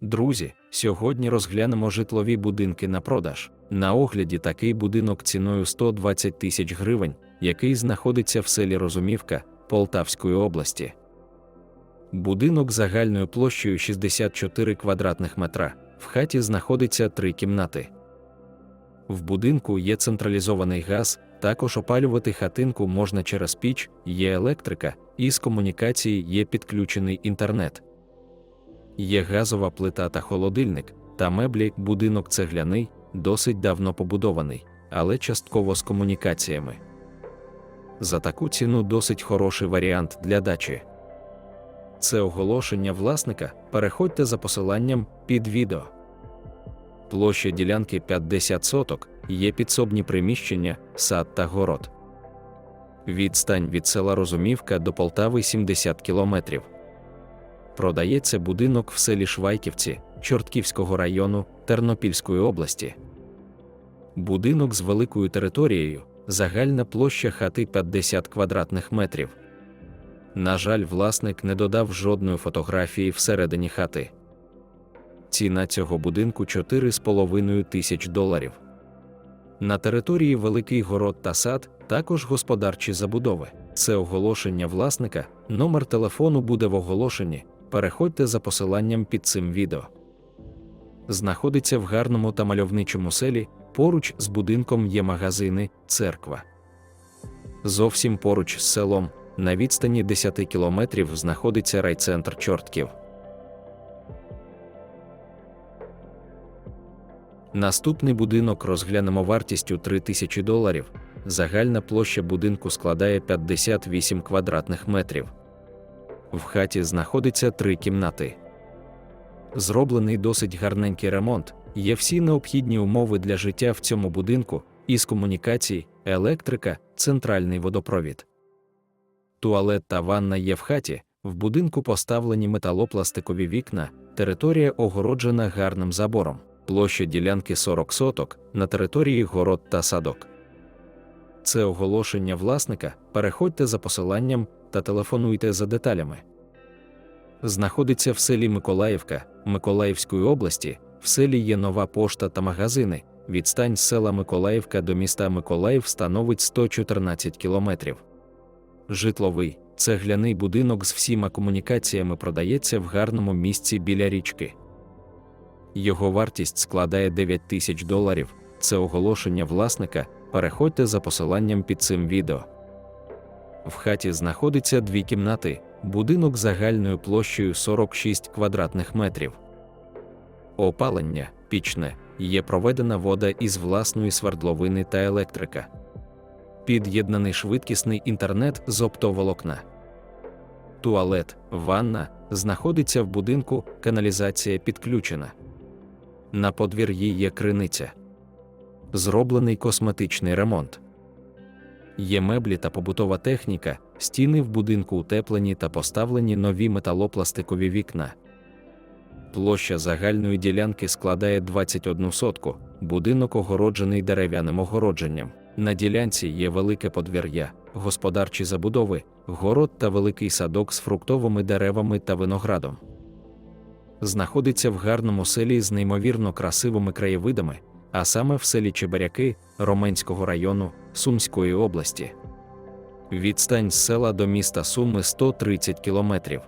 Друзі, сьогодні розглянемо житлові будинки на продаж. На огляді такий будинок ціною 120 тисяч гривень, який знаходиться в селі Розумівка Полтавської області. Будинок загальною площею 64 квадратних метра. В хаті знаходиться три кімнати. В будинку є централізований газ, також опалювати хатинку можна через піч, є електрика, і з комунікації є підключений інтернет. Є газова плита та холодильник, та меблі, будинок цегляний, досить давно побудований, але частково з комунікаціями. За таку ціну досить хороший варіант для дачі. Це оголошення власника. Переходьте за посиланням під відео. Площа ділянки 50 соток, є підсобні приміщення, сад та город. Відстань від села Розумівка до Полтави 70 кілометрів. Продається будинок в селі Швайківці Чортківського району Тернопільської області. Будинок з великою територією, загальна площа хати 50 квадратних метрів. На жаль, власник не додав жодної фотографії всередині хати. Ціна цього будинку 4,5 тисяч доларів. На території Великий Город та сад також господарчі забудови. Це оголошення власника. Номер телефону буде в оголошенні. Переходьте за посиланням під цим відео. Знаходиться в гарному та мальовничому селі. Поруч з будинком є магазини, церква. Зовсім поруч з селом, на відстані 10 кілометрів, знаходиться райцентр Чортків. Наступний будинок розглянемо вартістю 3 тисячі доларів. Загальна площа будинку складає 58 квадратних метрів. В хаті знаходиться три кімнати. Зроблений досить гарненький ремонт. Є всі необхідні умови для життя в цьому будинку із комунікацій, електрика, центральний водопровід. Туалет та ванна є в хаті, в будинку поставлені металопластикові вікна, територія огороджена гарним забором, площа ділянки 40 соток, на території город та садок. Це оголошення власника. Переходьте за посиланням та телефонуйте за деталями. Знаходиться в селі Миколаївка Миколаївської області. В селі є нова пошта та магазини. Відстань з села Миколаївка до міста Миколаїв становить 114 кілометрів. Житловий цегляний будинок з всіма комунікаціями продається в гарному місці біля річки. Його вартість складає 9 тисяч доларів. Це оголошення власника. Переходьте за посиланням під цим відео. В хаті знаходиться дві кімнати, будинок загальною площею 46 квадратних метрів. Опалення пічне, є проведена вода із власної свердловини та електрика. Під'єднаний швидкісний інтернет з оптоволокна. Туалет, ванна знаходиться в будинку, каналізація підключена. На подвір'ї є криниця. Зроблений косметичний ремонт. Є меблі та побутова техніка, стіни в будинку утеплені та поставлені нові металопластикові вікна. Площа загальної ділянки складає 21 сотку, будинок огороджений дерев'яним огородженням. На ділянці є велике подвір'я, господарчі забудови, город та великий садок з фруктовими деревами та виноградом. Знаходиться в гарному селі з неймовірно красивими краєвидами, а саме в селі Чебаряки Роменського району Сумської області. Відстань з села до міста Суми 130 кілометрів.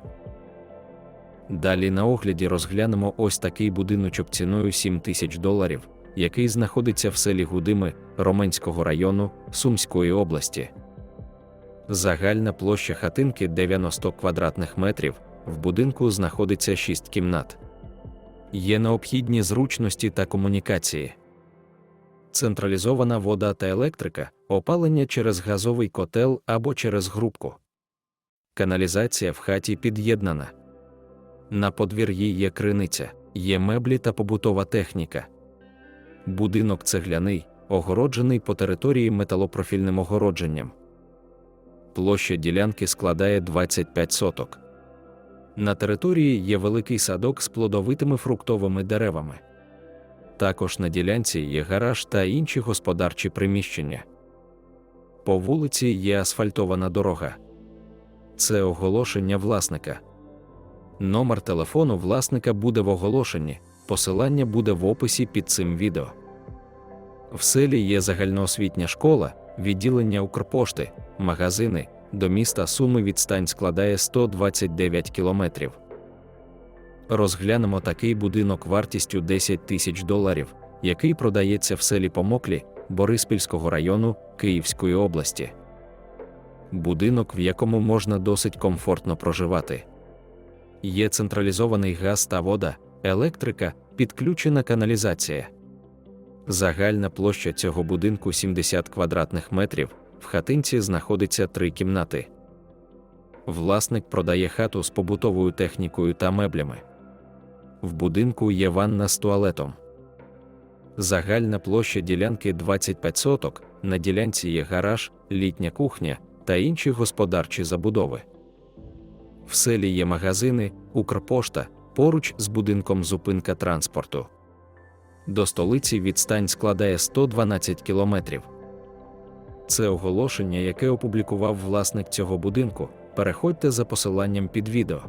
Далі на огляді розглянемо ось такий будиночок ціною 7 тисяч доларів, який знаходиться в селі Гудими Роменського району Сумської області. Загальна площа хатинки 90 квадратних метрів, в будинку знаходиться 6 кімнат. Є необхідні зручності та комунікації. Централізована вода та електрика, опалення через газовий котел або через грубку. Каналізація в хаті під'єднана. На подвір'ї є криниця, є меблі та побутова техніка. Будинок цегляний, огороджений по території металопрофільним огородженням. Площа ділянки складає 25 соток. На території є великий садок з плодовитими фруктовими деревами. Також на ділянці є гараж та інші господарчі приміщення. По вулиці є асфальтована дорога. Це оголошення власника. Номер телефону власника буде в оголошенні, посилання буде в описі під цим відео. В селі є загальноосвітня школа, відділення Укрпошти, магазини. До міста Суми відстань складає 129 кілометрів. Розглянемо такий будинок вартістю 10 тисяч доларів, який продається в селі Помоклі Бориспільського району Київської області. Будинок, в якому можна досить комфортно проживати. Є централізований газ та вода, електрика, підключена каналізація. Загальна площа цього будинку 70 квадратних метрів. В хатинці знаходиться три кімнати. Власник продає хату з побутовою технікою та меблями. В будинку є ванна з туалетом. Загальна площа ділянки 25 соток. На ділянці є гараж, літня кухня та інші господарчі забудови. В селі є магазини, Укрпошта, поруч з будинком зупинка транспорту. До столиці відстань складає 112 кілометрів. Це оголошення, яке опублікував власник цього будинку. Переходьте за посиланням під відео.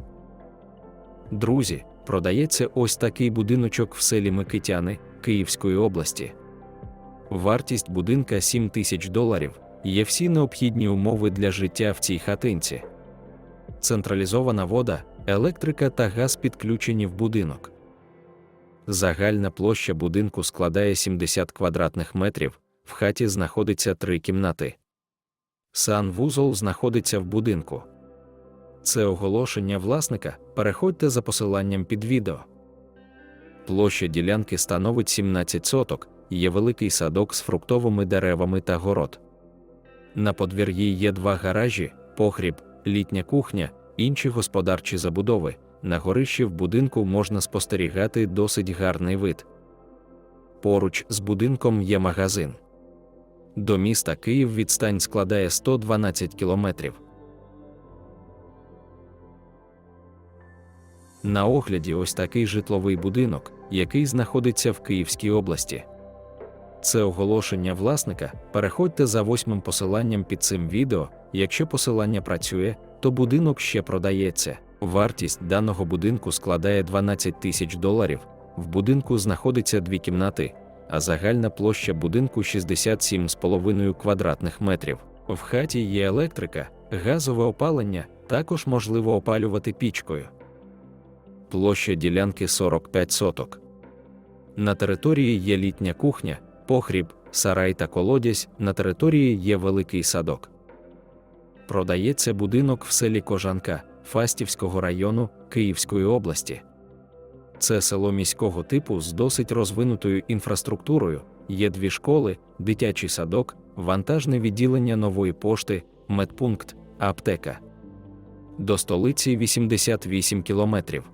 Друзі, продається ось такий будиночок в селі Микитяни Київської області. Вартість будинка 7 тисяч доларів. Є всі необхідні умови для життя в цій хатинці. Централізована вода, електрика та газ підключені в будинок. Загальна площа будинку складає 70 квадратних метрів. В хаті знаходиться три кімнати. Санвузол знаходиться в будинку. Це оголошення власника. Переходьте за посиланням під відео. Площа ділянки становить 17 соток, є великий садок з фруктовими деревами та город. На подвір'ї є два гаражі, погріб, літня кухня, інші господарчі забудови. На горищі в будинку можна спостерігати досить гарний вид. Поруч з будинком є магазин. До міста Київ відстань складає 112 кілометрів. На огляді ось такий житловий будинок, який знаходиться в Київській області. Це оголошення власника. Переходьте за восьмим посиланням під цим відео. Якщо посилання працює, то будинок ще продається. Вартість даного будинку складає 12 тисяч доларів. В будинку знаходиться дві кімнати, а загальна площа будинку 67,5 квадратних метрів. В хаті є електрика, газове опалення, також можливо опалювати пічкою. Площа ділянки 45 соток. На території є літня кухня, погріб, сарай та колодязь, на території є великий садок. Продається будинок в селі Кожанка Фастівського району Київської області. Це село міського типу з досить розвинутою інфраструктурою, є дві школи, дитячий садок, вантажне відділення нової пошти, медпункт, аптека. До столиці 88 кілометрів.